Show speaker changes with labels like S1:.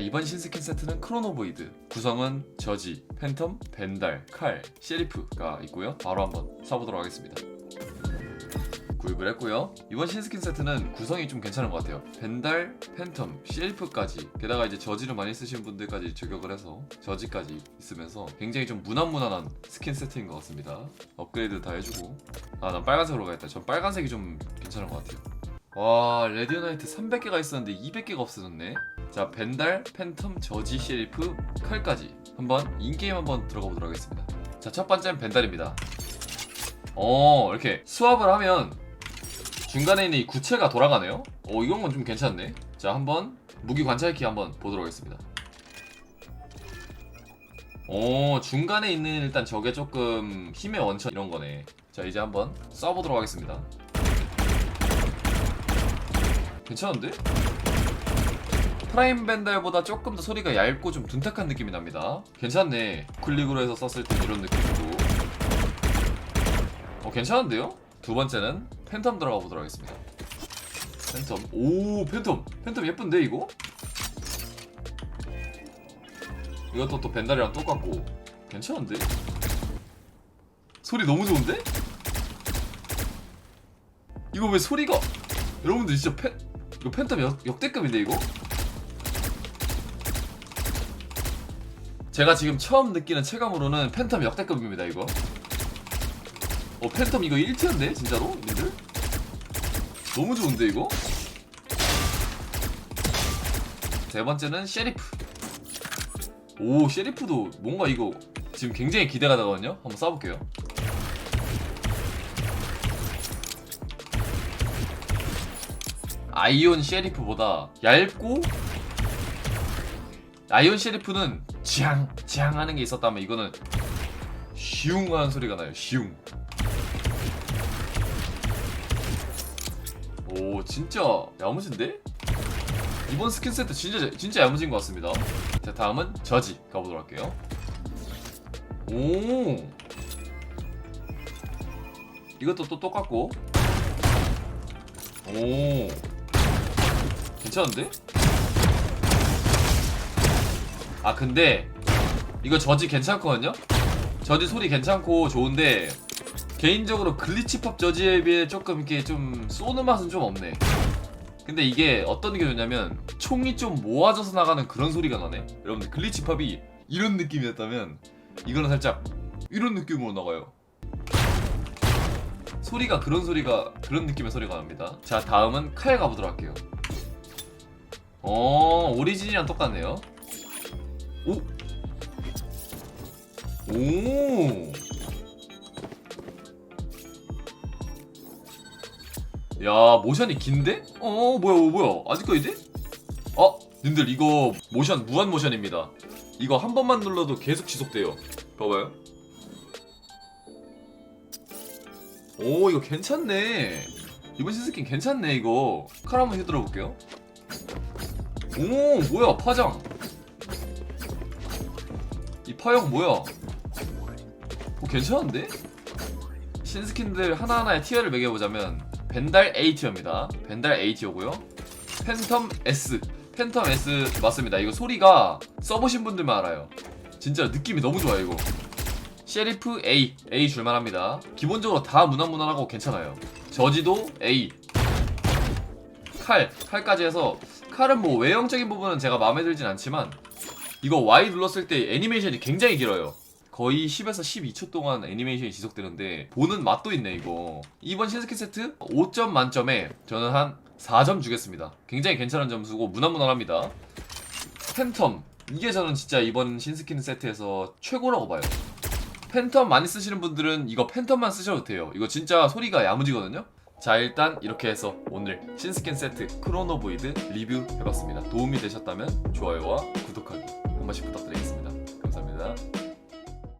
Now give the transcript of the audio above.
S1: 이번 신스킨 세트는 크로노보이드 구성은 저지, 팬텀, 벤달, 칼, 셰리프가 있고요. 바로 한번 사보도록 하겠습니다. 구입을 했고요. 이번 신스킨 세트는 구성이 좀 괜찮은 것 같아요. 벤달, 팬텀, 셰리프까지 게다가 이제 저지를 많이 쓰시는 분들까지 저격을 해서 저지까지 있으면서 굉장히 좀 무난무난한 스킨 세트인 것 같습니다. 업그레이드 다 해주고. 아 난 빨간색으로 가겠다. 전 빨간색이 좀 괜찮은 것 같아요 와 레디오나이트 300개가 있었는데 200개가 없어졌네. 자 벤달, 팬텀, 저지, 셰리프, 칼까지 한번 인게임 한번 들어가 보도록 하겠습니다. 자 첫 번째는 벤달입니다. 어 이렇게 수압을 하면 중간에 있는 이 구체가 돌아가네요. 어 이건 건좀 괜찮네. 자 한번 무기 관찰키 한번 보도록 하겠습니다. 어 중간에 있는 일단 저게 조금 힘의 원천 이런 거네. 자 이제 한번 쏴보도록 하겠습니다 괜찮은데? 프라임 벤달보다 조금 더 소리가 얇고 좀 둔탁한 느낌이 납니다. 괜찮네. 클릭으로 해서 썼을 때 이런 느낌이고. 어, 괜찮은데요? 두 번째는 팬텀 들어가 보도록 하겠습니다. 팬텀. 오, 팬텀. 팬텀 예쁜데, 이거? 이것도 또 벤달이랑 똑같고. 괜찮은데? 소리 너무 좋은데? 이거 왜 소리가. 여러분들 진짜 팬, 이거 팬텀 역, 역대급인데, 이거? 제가 지금 처음 느끼는 체감으로는 팬텀 역대급입니다 이거 어 팬텀 이거 1티어인데 진짜로? 님들? 너무 좋은데 이거? 세 번째는 셰리프 오 셰리프도 뭔가 이거 지금 굉장히 기대가 되거든요 한번 쏴볼게요 아이온 셰리프보다 얇고 아이온 셰리프는 지앙 지앙 하는 게 있었다면 이거는 슝 하는 소리가 나요 슝. 오 진짜 야무진데? 이번 스킨 세트 진짜 진짜 야무진 것 같습니다. 자 다음은 저지 가보도록 할게요. 오 이것도 또 똑같고 오 괜찮은데? 아 근데 이거 저지 괜찮거든요? 저지 소리 괜찮고 좋은데 개인적으로 글리치팝 저지에 비해 조금 이렇게 좀 쏘는 맛은 좀 없네. 근데 이게 어떤 게 좋냐면 총이 좀 모아져서 나가는 그런 소리가 나네. 여러분들 글리치팝이 이런 느낌이었다면 이거는 살짝 이런 느낌으로 나가요. 소리가 그런 소리가 그런 느낌의 소리가 납니다. 자 다음은 칼 가보도록 할게요 어 오리진이랑 똑같네요 오! 오! 야, 모션이 긴데? 어, 뭐야, 어, 뭐야. 아직까지 돼? 어, 님들 이거 모션 무한 모션입니다. 이거 한 번만 눌러도 계속 지속돼요. 봐봐요. 오, 이거 괜찮네. 이번 신스킨 괜찮네, 이거. 칼 한번 휘둘러 볼게요. 오, 뭐야, 파장. 이 파형 뭐야? 어, 괜찮은데? 신스킨들 하나하나의 티어를 매겨보자면 벤달 A 티어입니다. 벤달 A 티어고요. 팬텀 S. 팬텀 S 맞습니다. 이거 소리가 써보신 분들만 알아요. 진짜 느낌이 너무 좋아요 이거. 셰리프 A. A 줄만합니다. 기본적으로 다 무난무난하고 괜찮아요. 저지도 A. 칼. 칼까지 해서 칼은 뭐 외형적인 부분은 제가 마음에 들진 않지만 이거 Y 눌렀을 때 애니메이션이 굉장히 길어요. 거의 10에서 12초 동안 애니메이션이 지속되는데 보는 맛도 있네 이거. 이번 신스킨 세트 5점 만점에 저는 한 4점 주겠습니다. 굉장히 괜찮은 점수고 무난무난합니다. 팬텀 이게 저는 진짜 이번 신스킨 세트에서 최고라고 봐요. 팬텀 많이 쓰시는 분들은 이거 팬텀만 쓰셔도 돼요. 이거 진짜 소리가 야무지거든요. 자 일단 이렇게 해서 오늘 신스킨 세트 크로노보이드 리뷰 해봤습니다. 도움이 되셨다면 좋아요와 구독하기 한 번씩 부탁드리겠습니다. 감사합니다.